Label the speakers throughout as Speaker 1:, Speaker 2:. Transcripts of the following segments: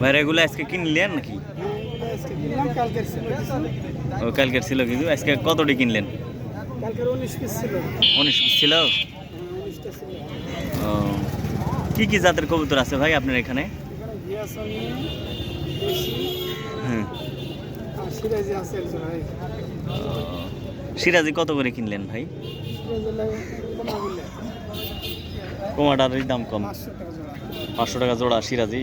Speaker 1: ভাইরা এগুলো আজকে কিনলেন নাকি? ও কালকের ছিল কিন্তু। আজকে কতটি কিনলেন?
Speaker 2: উনিশ পিস ছিল।
Speaker 1: ও কি কি জাতের কবুতর আছে ভাই আপনার এখানে? হ্যাঁ
Speaker 2: সিরাজি
Speaker 1: কত করে কিনলেন ভাই? কোমাটার দাম কম।
Speaker 2: পাঁচশো টাকা জোড়া
Speaker 1: সিরাজি।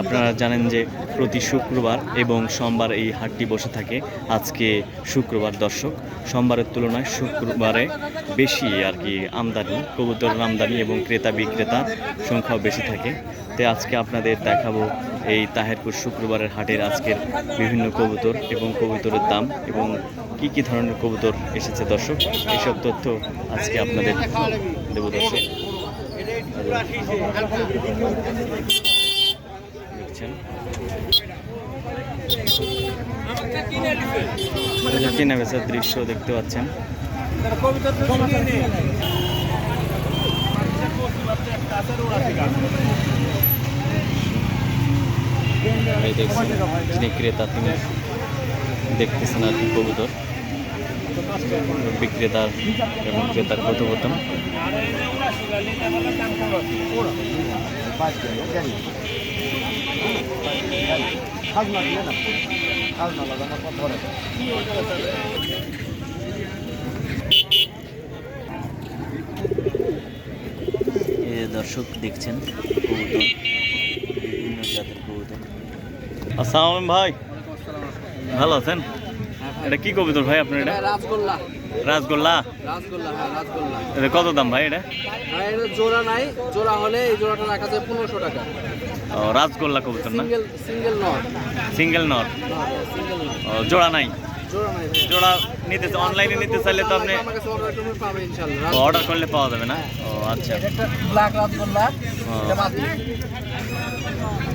Speaker 1: আপনারা জানেন যে প্রতি শুক্রবার এবং সোমবার এই হাটটি বসে থাকে আজকে শুক্রবার দর্শক। সোমবারের তুলনায় শুক্রবারে বেশি আর কি আমদানি, কবুতরের আমদানি এবং ক্রেতা বিক্রেতা সংখ্যাও বেশি থাকে। তো আজকে আপনাদের দেখাবো এই তাহেরপুর শুক্রবারের হাটের আজকের বিভিন্ন কবুতর এবং কবুতরের দাম এবং কি কি ধরনের কবুতর এসেছে দর্শক? এইসব তথ্য আজকে আপনাদের দেবো দর্শক। দেখছেন যে কিনে বেচার দৃশ্য দেখতে পাচ্ছেন। ক্রেতা, তিনি দেখতেছেন আর কি কবুতর। বিক্রেতার এবং ক্রেতার কথোপকথন। এ দর্শক দেখছেন কবুতর বিভিন্ন জাতের কবুতর। আসসালাম ভাই। ভালো আছেন? এটা কি কবুতর ভাই আপনার এটা?
Speaker 2: রাজগোল্লা
Speaker 1: রাসগোল্লা।
Speaker 2: রাজগোল্লা হ্যাঁ রাজগোল্লা
Speaker 1: এটা কত দাম ভাই এটা?
Speaker 2: আর এটা জোড়া নাই। জোড়া হলে এই জোড়াটা রাখা যায় পনেরোশো টাকা।
Speaker 1: ও রাসগোল্লা কবুতর না?
Speaker 2: Single single not
Speaker 1: single not
Speaker 2: single
Speaker 1: ও, জোড়া নাই?
Speaker 2: জোড়া
Speaker 1: নিতে অনলাইনে নিতে চাইলে তো আপনি
Speaker 2: অর্ডার করলে
Speaker 1: পাওয়া যাবে না? ও আচ্ছা।
Speaker 2: রাজগোল্লা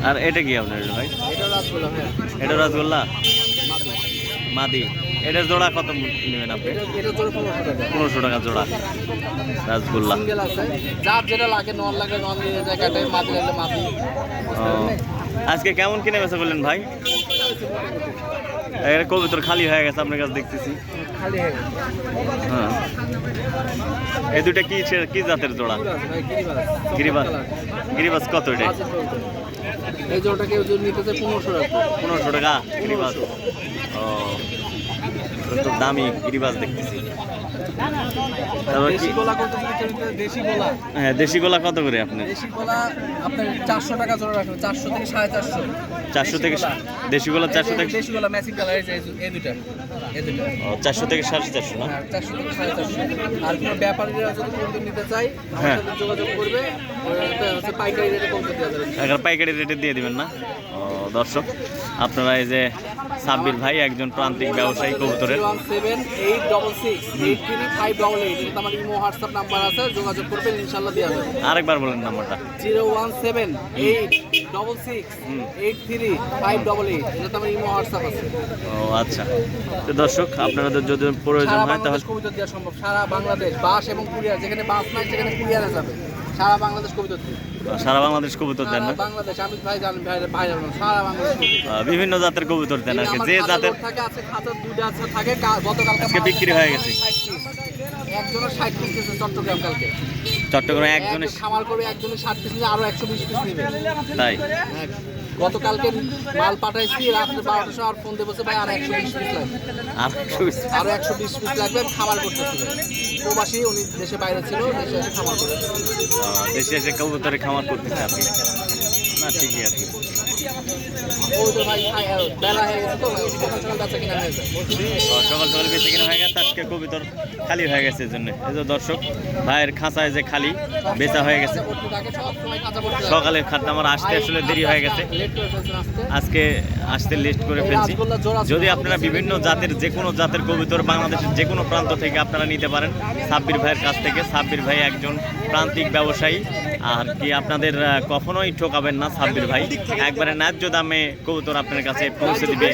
Speaker 1: আর এটা কি আপনার ভাই?
Speaker 2: এটা রাজগোল্লা হ্যাঁ।
Speaker 1: এটা রসগোল্লা?
Speaker 2: মাটি
Speaker 1: মাদি। এটা জোড়া কত নেবেন আপনি?
Speaker 2: পনেরোশো টাকা
Speaker 1: জোড়া। রাসগোল্লা
Speaker 2: যার যেটা লাগে নন লাগে নন নিয়ে যায় কাটে মাটি লাগলে মাটি
Speaker 1: আজকে কেমন কিনে বেচা বললেন ভাই? এটা কবুতর খালি হয়ে গেছে আপনার কাছে দেখতেছি।
Speaker 2: হয়ে
Speaker 1: এই দুটা কি কি জাতের জোড়া? গিরিবাস। গিরিবাস। কত এটা?
Speaker 2: এই জোড়াটা কেউ যদি নিতে পনেরোশো টাকা।
Speaker 1: পনেরোশো টাকা গিরিবাস। ও তো দামি গিরিবাস দেখতেছি। হ্যাঁ দেশি গোলা কত করে আপনি
Speaker 2: দেশি গোলা আপনার চারশো টাকা জোড়া রাখবেন চারশো থেকে সাড়ে চারশো।
Speaker 1: চারশো থেকে দেশি গোলা চারশো থেকে
Speaker 2: দেশি গোলা ম্যাচিং কালার এই দুটা
Speaker 1: চারশো থেকে সাড়ে চারশো না?
Speaker 2: হ্যাঁ চারশো থেকে সাড়ে চারশো। আর কোনো ব্যাপারীরা যদি নিতে চাই
Speaker 1: হ্যাঁ।
Speaker 2: যোগাযোগ করবে।
Speaker 1: এখন পাইকারি রেটে দিয়ে দিবেন না? ও দর্শক আপনারা এই যে সাব্বির ভাই একজন প্রান্তিক ব্যবসায়ী কবুতরের। আরেকবার বলেন নাম্বারটা।
Speaker 2: Zero one seven eight double six eight three five double eight. এটা আমার ইমো হোয়াটসঅ্যাপ আছে।
Speaker 1: ও আচ্ছা। তো দর্শক আপনাদের যদি প্রয়োজন হয় তাহলে
Speaker 2: কবিতা দেওয়া সম্ভব। সারা বাংলাদেশ বাস এবং কুরিয়ার যেখানে বাস নাই সেখানে কুরিয়ারে যাবে। সারা বাংলাদেশ কবিতা
Speaker 1: সারা বাংলাদেশ কবুতর দেন না? বিভিন্ন জাতের কবুতর দেন আর কি। যে জাতের আজকে বিক্রি হয়ে গেছে।
Speaker 2: একজনের ষাট পিস দিয়েছে চট্টগ্রাম কালকে।
Speaker 1: চট্টগ্রামে একজনের
Speaker 2: একজন খামার করবে একজনের ষাট পিস নিয়ে আরও একশো বিশ পিস নেবে।
Speaker 1: তাই?
Speaker 2: হ্যাঁ, গতকালকে মাল পাঠাইছি রাত্রে বারোটার সময় আর ফোন দিয়ে বসে ভাই আর একশো বিশ পিস লাগবে।
Speaker 1: আর একশো-
Speaker 2: বিশ পিস লাগবে আমি খামার করতেছি। প্রবাসী উনি দেশে বাইরে ছিল দেশে এসে খামার করে
Speaker 1: দেশে এসে কবুতরে খামার করতেছে আপনি। না ঠিকই আছে।
Speaker 2: সকাল সকাল বেচা কিনা হয়ে
Speaker 1: গেছে, আজকে কবিতর খালি হয়ে গেছে জন্য। এই যে দর্শক, ভাইয়ের খাঁচায় যে খালি বেচা হয়ে গেছে। সকালের খাদ্য আমার আসতে আসলে দেরি হয়ে গেছে। আজকে আসতে লিস্ট করে ফেলছি। যদি আপনারা বিভিন্ন জাতের, যে কোনো জাতের কবিতর বাংলাদেশের যে কোনো প্রান্ত থেকে আপনারা নিতে পারেন, সাব্বির ভাইয়ের কাছ থেকে। সাব্বির ভাই একজন প্রান্তিক ব্যবসায়ী। আর কি আপনাদের কখনোই ঠকাবেন না সাব্বির ভাই। একবারে ন্যায্য দামে কবুতর আপনার কাছে পৌঁছে দিবে।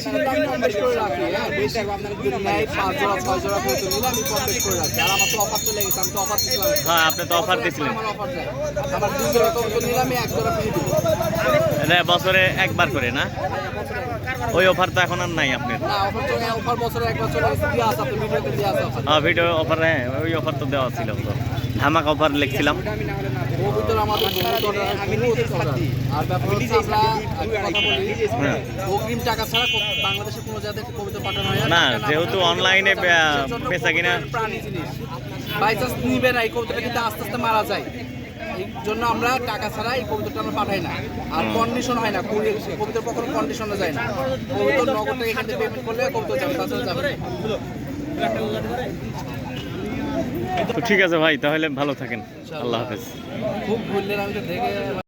Speaker 2: হ্যাঁ,
Speaker 1: আপনি তো অফার দিয়েছিলেন বছরে একবার করে না? ওই অফার তো এখন আর নাই আপনার। হ্যাঁ ভিডিও অফার হ্যাঁ ওই অফার তো দেওয়া ছিল তো। ধামাক অফার লিখছিলাম। হ্যাঁ।
Speaker 2: হয়
Speaker 1: না, যেহেতু অনলাইনে বেচা কিনা-
Speaker 2: প্রাণী জিনিস। বাই নিবে না এই কবুতরটা কিন্তু আস্তে আস্তে মারা যায়। এই জন্য আমরা টাকা ছাড়া এই কবুতরটা আমরা পাঠাই না। আর কন্ডিশন হয় না কবিতর কখনো কন্ডিশনে যায় না। কবুতর নগদ টাকা এখান থেকে পেমেন্ট করলে কবুতর যাবে তাছাড়া যাবে
Speaker 1: ঠিক আছে ভাই তাহলে ভালো থাকেন। আল্লাহ হাফেজ।
Speaker 2: খুব ভুললেন আমি দেখে